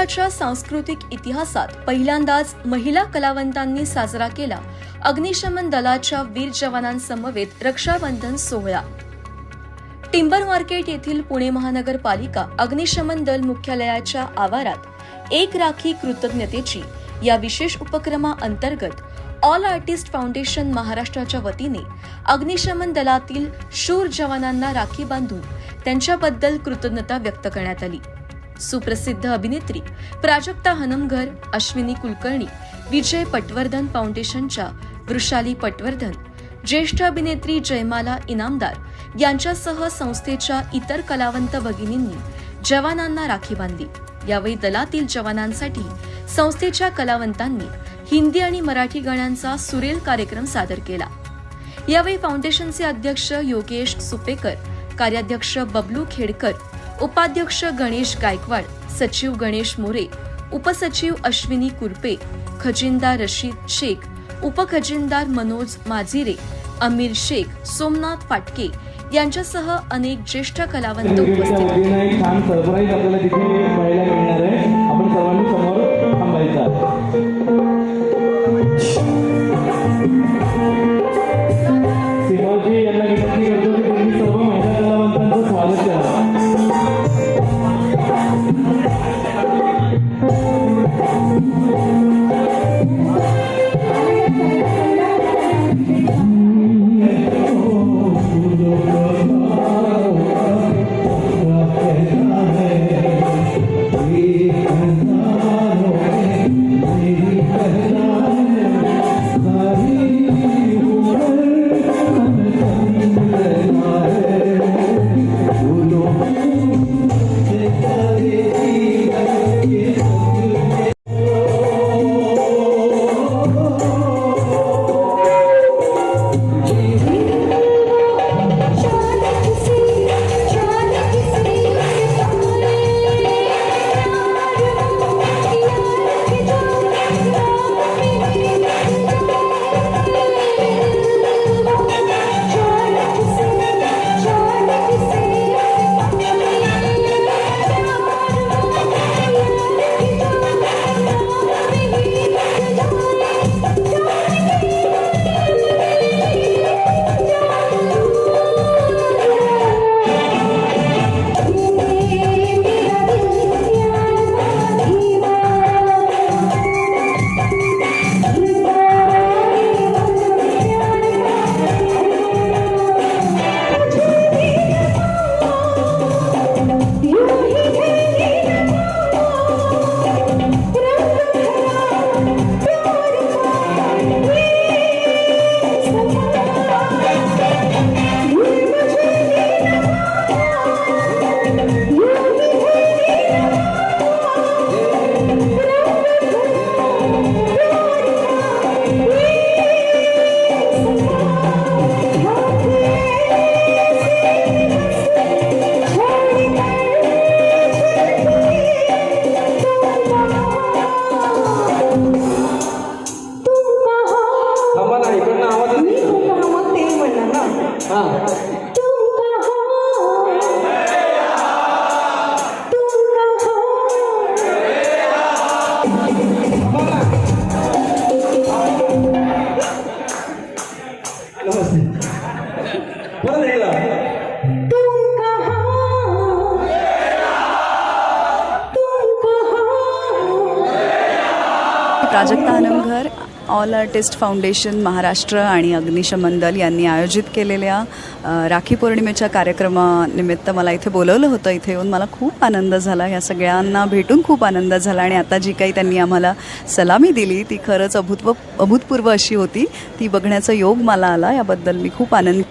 शहराच्या सांस्कृतिक इतिहासात पहिल्यांदाच महिला कलावंतांनी साजरा केला. अग्निशमन दलाच्या वीर जवानांसमवेत रक्षाबंधन सोहळा. टिंबर मार्केट येथील पुणे महानगरपालिका अग्निशमन दल मुख्यालयाच्या आवारात एक राखी कृतज्ञतेची या विशेष उपक्रमाअंतर्गत ऑल आर्टिस्ट फाउंडेशन महाराष्ट्राच्या वतीने अग्निशमन दलातील शूर जवानांना राखी बांधून त्यांच्याबद्दल कृतज्ञता व्यक्त करण्यात आली. सुप्रसिद्ध अभिनेत्री प्राजक्ता हनमघर अश्विनी कुलकर्णी विजय पटवर्धन फाउंडेशनच्या वृषाली पटवर्धन ज्येष्ठ अभिनेत्री जयमाला इनामदार यांच्यासह संस्थेच्या इतर कलावंत भगिनींनी जवानांना राखी बांधली. यावेळी दलातील जवानांसाठी संस्थेच्या कलावंतांनी हिंदी आणि मराठी गाण्यांचा सुरेल कार्यक्रम सादर केला. यावेळी फाउंडेशनचे अध्यक्ष योगेश सुपेकर कार्याध्यक्ष बबलू खेडकर उपाध्यक्ष गणेश गायकवाड सचिव गणेश मोरे उपसचिव अश्विनी कुरपे खजिनदार रशीद शेख उपखजिनदार मनोज माजिरे अमीर शेख सोमनाथ फाटके यांच्यासह अनेक ज्येष्ठ कलावंत उपस्थित होते. Prajakta Hanamghar all artist foundation Maharashtra आणि अग्निशमन दल यांनी आयोजित केलेल्या राखी पौर्णिमेच्या कार्यक्रमानिमित्त मला इथे बोलवलं होतं. इथे येऊन मला खूप आनंद झाला. या सगळ्यांना भेटून खूप आनंद झाला आणि आता जी काही त्यांनी आम्हाला सलामी दिली ती खरंच अभूतव अभूतपूर्व अशी होती. ती बघण्याचा योग मला आला. याबद्दल मी खूप आनंद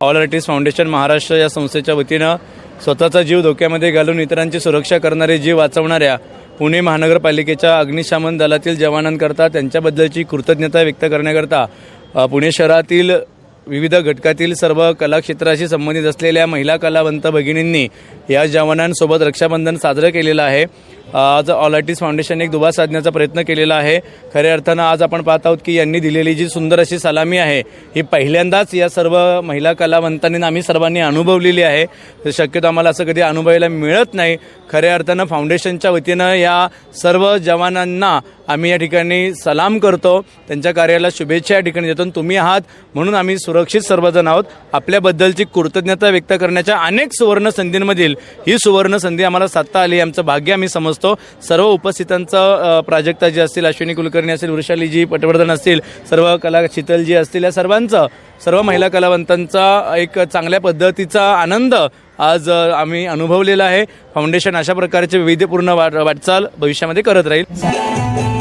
ऑल आर्टिस्ट फाउंडेशन महाराष्ट्र या संस्थेच्या वतीनं स्वतःचा जीव धोक्यामध्ये घालून इतरांची सुरक्षा करणारे जीव वाचवणाऱ्या पुणे महानगरपालिकेच्या अग्निशमन दलातील जवानांकरता त्यांच्याबद्दलची कृतज्ञता व्यक्त करण्याकरता पुणे शहरातील विविध घटकातील सर्व कलाक्षेत्राशी संबंधित असलेल्या महिला कलावंत भगिनींनी या जवानांसोबत रक्षाबंधन साजरं केलेलं आहे. आज ऑल आर्टिस्ट फाउंडेशन एक दुवा साधण्याचा प्रयत्न केलेला आहे. खऱ्या अर्थानं आज आपण पाहत आहोत की यांनी दिलेली जी सुंदर अशी सलामी आहे ही पहिल्यांदाच या सर्व महिला कलावंतांनी आम्ही सर्वांनी अनुभवलेली आहे. शक्यतो आम्हाला असं कधी अनुभवायला मिळत नाही. खऱ्या अर्थानं फाउंडेशनच्या वतीनं या सर्व जवानांना आम्ही या ठिकाणी सलाम करतो. त्यांच्या कार्याला शुभेच्छा या ठिकाणी देतो. आणि तुम्ही आहात म्हणून आम्ही सुरक्षित सर्वजण आहोत. आपल्याबद्दलची कृतज्ञता व्यक्त करण्याच्या अनेक सुवर्ण संधींमधील ही सुवर्ण संधी आम्हाला साधता आली. आमचं भाग्य आम्ही समजतो. सर्व उपस्थितांचं प्राजक्ता जी असतील अश्विनी कुलकर्णी असतील वृषालीजी पटवर्धन असतील सर्व कला शीतलजी असतील या सर्वांचं सर्व महिला कलावंतांचा एक चांगल्या पद्धतीचा आनंद आज आम्ही अनुभवलेला आहे. फाउंडेशन अशा प्रकारचे वैद्यपूर्ण वाट वाटचाल भविष्यामध्ये करत राहील.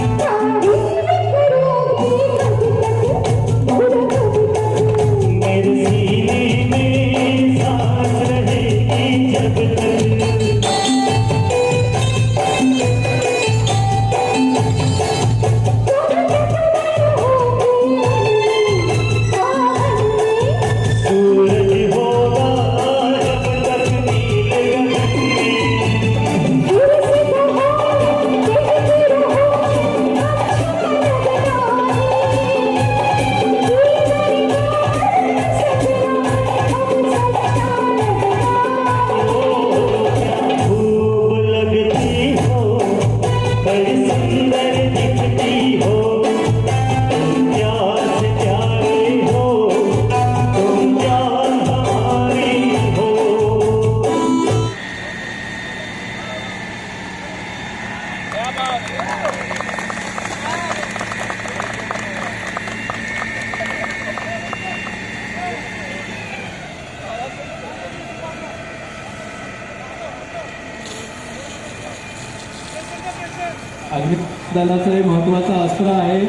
अग्निदलाचं हे महत्वाचं अस्त्र आहे.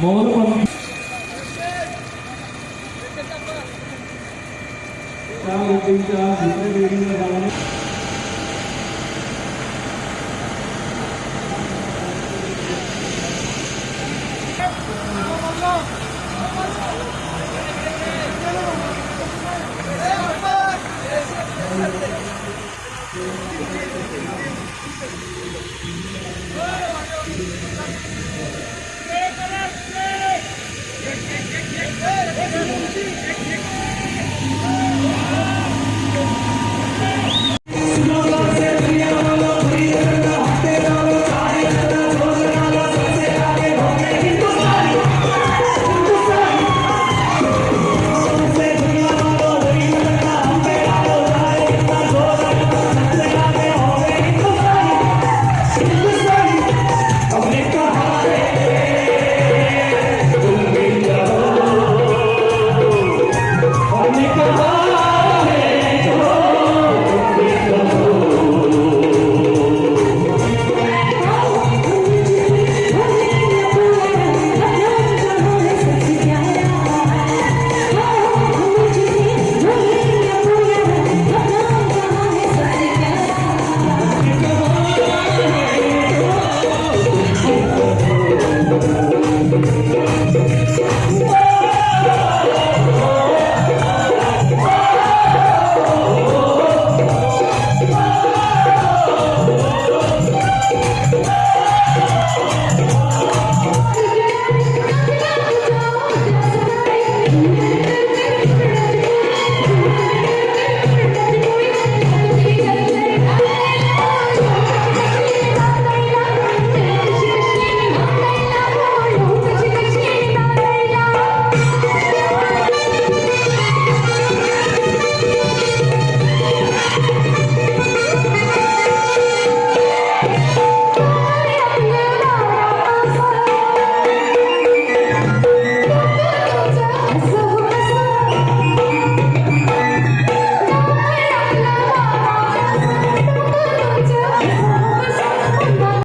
मोर त्या गोष्टींच्या दुसऱ्या